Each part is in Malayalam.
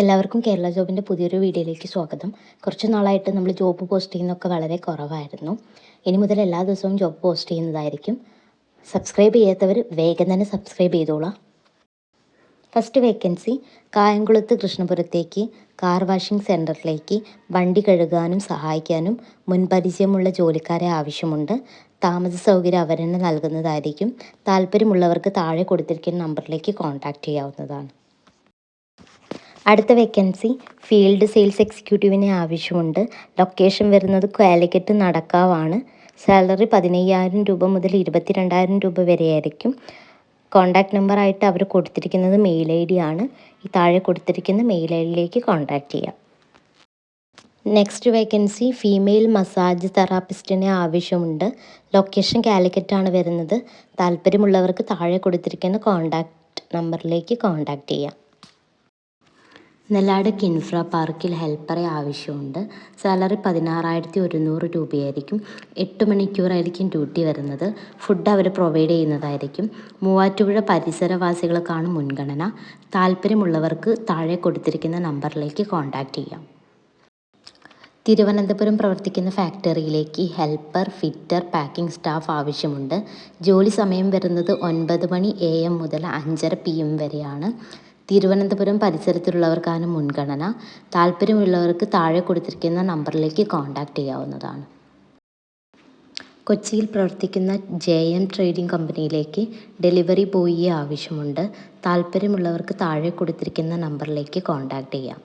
എല്ലാവർക്കും കേരള ജോബിന്റെ പുതിയൊരു വീഡിയോയിലേക്ക് സ്വാഗതം. കുറച്ച് നാളായിട്ട് നമ്മൾ ജോബ് പോസ്റ്റ് ചെയ്യുന്നതൊക്കെ വളരെ കുറവായിരുന്നു. ഇനി മുതൽ എല്ലാ ദിവസവും ജോബ് പോസ്റ്റ് ചെയ്യുന്നതായിരിക്കും. സബ്സ്ക്രൈബ് ചെയ്യാത്തവർ വേഗം തന്നെ സബ്സ്ക്രൈബ് ചെയ്തോളാം. ഫസ്റ്റ് വേക്കൻസി കായംകുളത്ത് കൃഷ്ണപുരത്തേക്ക് കാർ വാഷിംഗ് സെന്ററിലേക്ക് വണ്ടി കഴുകാനും സഹായിക്കാനും മുൻപരിചയമുള്ള ജോലിക്കാരെ ആവശ്യമുണ്ട്. താമസ സൗകര്യം അവരെന്നെ നൽകുന്നതായിരിക്കും. താല്പര്യമുള്ളവർക്ക് താഴെ കൊടുത്തിരിക്കുന്ന നമ്പറിലേക്ക് കോൺടാക്റ്റ് ചെയ്യാവുന്നതാണ്. അടുത്ത വേക്കൻസി ഫീൽഡ് സെയിൽസ് എക്സിക്യൂട്ടീവിനെ ആവശ്യമുണ്ട്. ലൊക്കേഷൻ വരുന്നത് കാലിക്കറ്റ് നടക്കാവാണ്. സാലറി പതിനയ്യായിരം രൂപ മുതൽ ഇരുപത്തിരണ്ടായിരം രൂപ വരെയായിരിക്കും. കോൺടാക്റ്റ് നമ്പറായിട്ട് അവർ കൊടുത്തിരിക്കുന്നത് മെയിൽ ഐ ഡി ആണ്. ഈ താഴെ കൊടുത്തിരിക്കുന്ന മെയിൽ ഐ ഡിയിലേക്ക് കോൺടാക്റ്റ് ചെയ്യാം. നെക്സ്റ്റ് വേക്കൻസി ഫീമെയിൽ മസാജ് തെറാപ്പിസ്റ്റിനെ ആവശ്യമുണ്ട്. ലൊക്കേഷൻ കാലിക്കറ്റാണ് വരുന്നത്. താല്പര്യമുള്ളവർക്ക് താഴെ കൊടുത്തിരിക്കുന്ന കോൺടാക്റ്റ് നമ്പറിലേക്ക് കോൺടാക്റ്റ് ചെയ്യാം. നെല്ലാട് കിൻഫ്ര പാർക്കിൽ ഹെൽപ്പറെ ആവശ്യമുണ്ട്. സാലറി പതിനാറായിരത്തി ഒരുന്നൂറ് രൂപയായിരിക്കും. എട്ട് മണിക്കൂറായിരിക്കും ഡ്യൂട്ടി വരുന്നത്. ഫുഡ് അവർ പ്രൊവൈഡ് ചെയ്യുന്നതായിരിക്കും. മൂവാറ്റുപുഴ പരിസരവാസികൾക്കാണ് മുൻഗണന. താല്പര്യമുള്ളവർക്ക് താഴെ കൊടുത്തിരിക്കുന്ന നമ്പറിലേക്ക് കോൺടാക്റ്റ് ചെയ്യാം. തിരുവനന്തപുരം പ്രവർത്തിക്കുന്ന ഫാക്ടറിയിലേക്ക് ഹെൽപ്പർ ഫിറ്റർ പാക്കിംഗ് സ്റ്റാഫ് ആവശ്യമുണ്ട്. ജോലി സമയം വരുന്നത് ഒൻപത് മണി എ എം മുതൽ അഞ്ചര പി എം വരെയാണ്. തിരുവനന്തപുരം പരിസരത്തുള്ളവർക്കാണ് മുൻഗണന. താല്പര്യമുള്ളവർക്ക് താഴെ കൊടുത്തിരിക്കുന്ന നമ്പറിലേക്ക് കോൺടാക്റ്റ് ചെയ്യാവുന്നതാണ്. കൊച്ചിയിൽ പ്രവർത്തിക്കുന്ന ജെ എം ട്രേഡിംഗ് കമ്പനിയിലേക്ക് ഡെലിവറി ബോയിയെ ആവശ്യമുണ്ട്. താല്പര്യമുള്ളവർക്ക് താഴെ കൊടുത്തിരിക്കുന്ന നമ്പറിലേക്ക് കോൺടാക്റ്റ് ചെയ്യാം.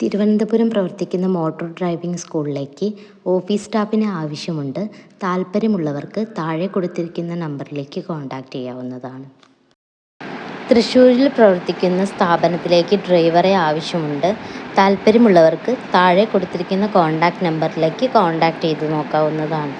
തിരുവനന്തപുരം പ്രവർത്തിക്കുന്ന മോട്ടോർ ഡ്രൈവിംഗ് സ്കൂളിലേക്ക് ഓഫീസ് സ്റ്റാഫിന് ആവശ്യമുണ്ട്. താല്പര്യമുള്ളവർക്ക് താഴെ കൊടുത്തിരിക്കുന്ന നമ്പറിലേക്ക് കോൺടാക്റ്റ് ചെയ്യാവുന്നതാണ്. തൃശ്ശൂരിൽ പ്രവർത്തിക്കുന്ന സ്ഥാപനത്തിലേക്ക് ഡ്രൈവറെ ആവശ്യമുണ്ട്. താല്പര്യമുള്ളവർക്ക് താഴെ കൊടുത്തിരിക്കുന്ന കോൺടാക്റ്റ് നമ്പറിലേക്ക് കോൺടാക്റ്റ് ചെയ്ത് നോക്കാവുന്നതാണ്.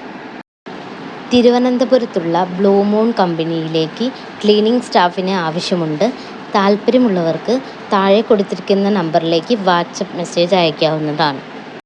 തിരുവനന്തപുരത്തുള്ള ബ്ലൂ മൂൺ കമ്പനിയിലേക്ക് ക്ലീനിംഗ് സ്റ്റാഫിനെ ആവശ്യമുണ്ട്. താല്പര്യമുള്ളവർക്ക് താഴെ കൊടുത്തിരിക്കുന്ന നമ്പറിലേക്ക് വാട്സപ്പ് മെസ്സേജ് അയക്കാവുന്നതാണ്.